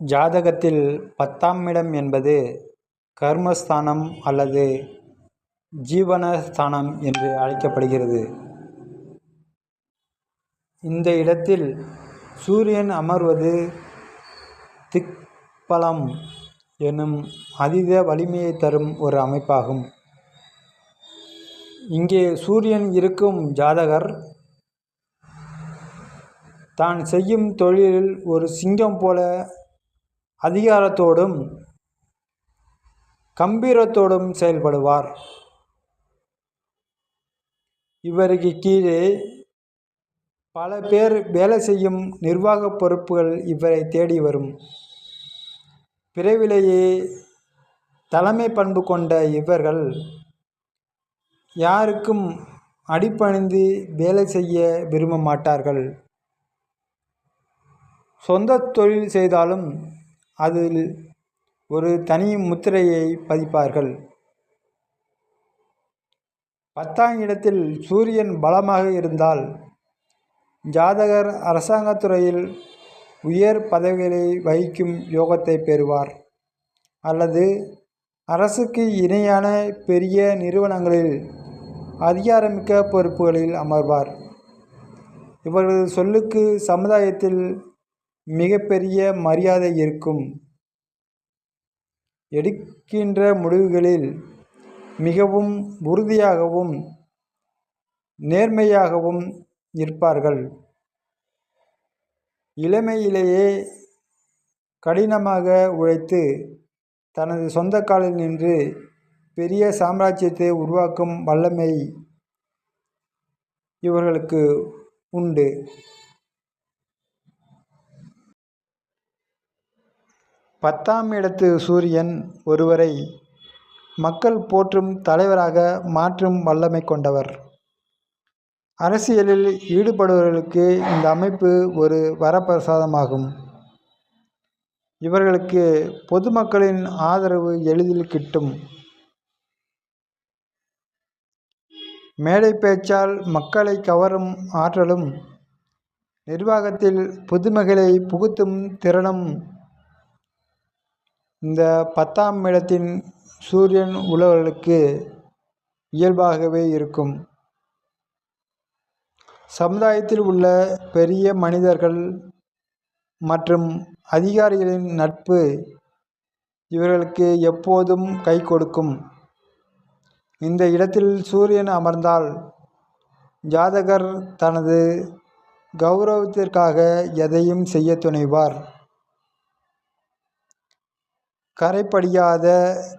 ஜாதகத்தில் பத்தாம் இடம் என்பது கர்மஸ்தானம் அல்லது ஜீவனஸ்தானம் என்று அழைக்கப்படுகிறது. இந்த இடத்தில் சூரியன் அமர்வது திக்பலம் எனும் அதீத வலிமையை தரும் ஒரு அமைப்பாகும். இங்கே சூரியன் இருக்கும் ஜாதகர் தான் செய்யும் தொழிலில் ஒரு சிங்கம் போல அதிகாரத்தோடும் கம்பீரத்தோடும் செயல்படுவார். இவருக்கு கீழே பல பேர் வேலை செய்யும் நிர்வாக பொறுப்புகள் இவரை தேடி வரும். பிறவிலேயே தலைமை பண்பு கொண்ட இவர்கள் யாருக்கும் அடிப்பணிந்து வேலை செய்ய விரும்ப மாட்டார்கள். சொந்த தொழில் செய்தாலும் அதில் ஒரு தனி முத்திரையை பதிப்பார்கள். பத்தாம் இடத்தில் சூரியன் பலமாக இருந்தால் ஜாதகர் அரசாங்கத் துறையில் உயர் பதவிகளை வகிக்கும் யோகத்தை பெறுவார். அல்லது அரசுக்கு இணையான பெரிய நிறுவனங்களில் அதிகாரமிக்க பொறுப்புகளில் அமர்வார். இவர்களது சொல்லுக்கு சமுதாயத்தில் மிகப்பெரிய மரியாதை இருக்கும். எடுக்கின்ற முடிவுகளில் மிகவும் உறுதியாகவும் நேர்மையாகவும் இருப்பார்கள். இளமையிலேயே கடினமாக உழைத்து தனது சொந்த காலில் நின்று பெரிய சாம்ராஜ்யத்தை உருவாக்கும் வல்லமை இவர்களுக்கு உண்டு. பத்தாம் இடத்து சூரியன் ஒருவரை மக்கள் போற்றும் தலைவராக மாற்றும் வல்லமை கொண்டவர். அரசியலில் ஈடுபடுபவர்களுக்கு இந்த அமைப்பு ஒரு வரப்பிரசாதமாகும். இவர்களுக்கு பொதுமக்களின் ஆதரவு எளிதில் கிட்டும். மேடை பேச்சால் மக்களை கவரும் ஆற்றலும் நிர்வாகத்தில் புதுமைகளை புகுத்தும் திறனும் இந்த பத்தாம் இடத்தின் சூரியன் உழவர்களுக்கு இயல்பாகவே இருக்கும். சமுதாயத்தில் உள்ள பெரிய மனிதர்கள் மற்றும் அதிகாரிகளின் நட்பு இவர்களுக்கு எப்போதும் கை கொடுக்கும். இந்த இடத்தில் சூரியன் அமர்ந்தால் ஜாதகர் தனது கௌரவத்திற்காக எதையும் செய்ய துணைவார். கரைப்படியாத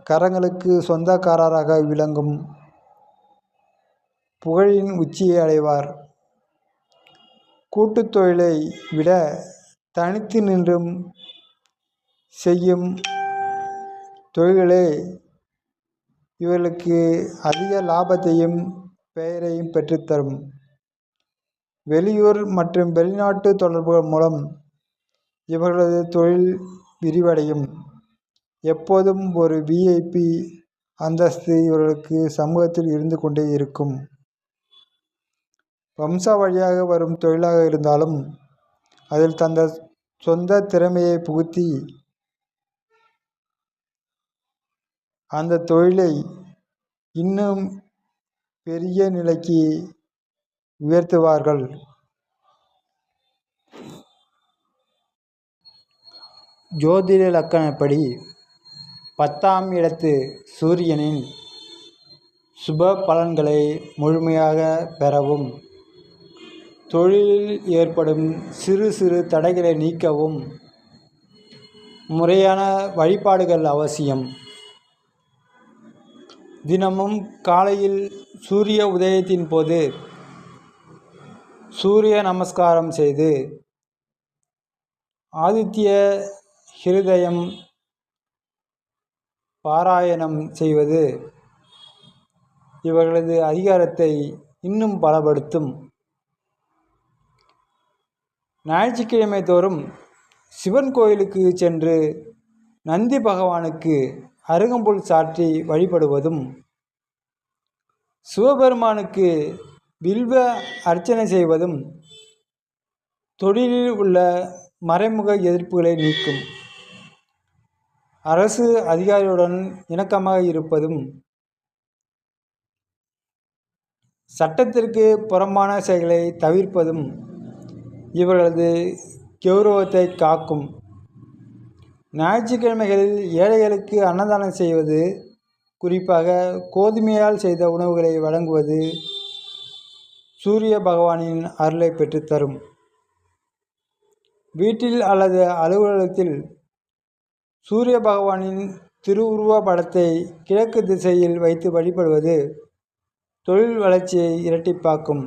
கரங்களுக்கு சொந்தக்காரராக விளங்கும் புகழின் உச்சியை அடைவார். கூட்டுத் தொழிலை விட தனித்து நின்றும் செய்யும் தொழில்களே இவர்களுக்கு அதிக லாபத்தையும் பெயரையும் பெற்றுத்தரும். வெளியூர் மற்றும் வெளிநாட்டு தொடர்புகள் மூலம் இவர்களது தொழில் விரிவடையும். எப்போதும் ஒரு விஐபி அந்தஸ்து இவர்களுக்கு சமூகத்தில் இருந்து கொண்டே இருக்கும். வம்சா வழியாக வரும் தொழிலாக இருந்தாலும் அதில் தந்த சொந்த திறமையை புகுத்தி அந்த தொழிலை இன்னும் பெரிய நிலைக்கு உயர்த்துவார்கள். ஜோதிட இலக்கணப்படி பத்தாம் இடத்து சூரியனின் சுப பலன்களை முழுமையாக பெறவும் தொழிலில் ஏற்படும் சிறு சிறு தடைகளை நீக்கவும் முறையான வழிபாடுகள் அவசியம். தினமும் காலையில் சூரிய உதயத்தின் போது சூரிய நமஸ்காரம் செய்து ஆதித்ய ஹிருதயம் பாராயணம் செய்வது. இவர்களது அதிகாரத்தை இன்னும் பலப்படுத்தும். ஞாயிற்றுக்கிழமை தோறும் சிவன் கோயிலுக்கு சென்று நந்தி பகவானுக்கு அருகம்புல் சாற்றி வழிபடுவதும் சிவபெருமானுக்கு வில்வ அர்ச்சனை செய்வதும் தொழிலில் உள்ள மறைமுக எதிர்ப்புகளை நீக்கும். அரசு அதிகாரியுடன் இணக்கமாக இருப்பதும் சட்டத்திற்கு புறம்பான செயல்களை தவிர்ப்பதும் இவர்களது கௌரவத்தை காக்கும். ஞாயிற்றுக்கிழமைகளில் ஏழைகளுக்கு அன்னதானம் செய்வது குறிப்பாக கோதுமையால் செய்த உணவுகளை வழங்குவது சூரிய பகவானின் அருளை பெற்றுத்தரும். வீட்டில் அல்லது அலுவலகத்தில் சூரிய பகவானின் திருவுருவ படத்தை கிழக்கு திசையில் வைத்து வழிபடுவது தொழில் வளர்ச்சியை இரட்டிப்பாக்கும்.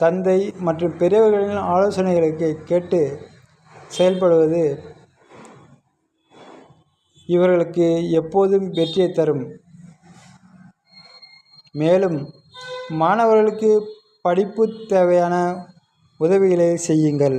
தந்தை மற்றும் பெரியவர்களின் ஆலோசனைகளுக்கு கேட்டு செயல்படுவது இவர்களுக்கு எப்போதும் வெற்றியை தரும். மேலும் மாணவர்களுக்கு படிப்பு தேவையான உதவிகளை செய்யுங்கள்.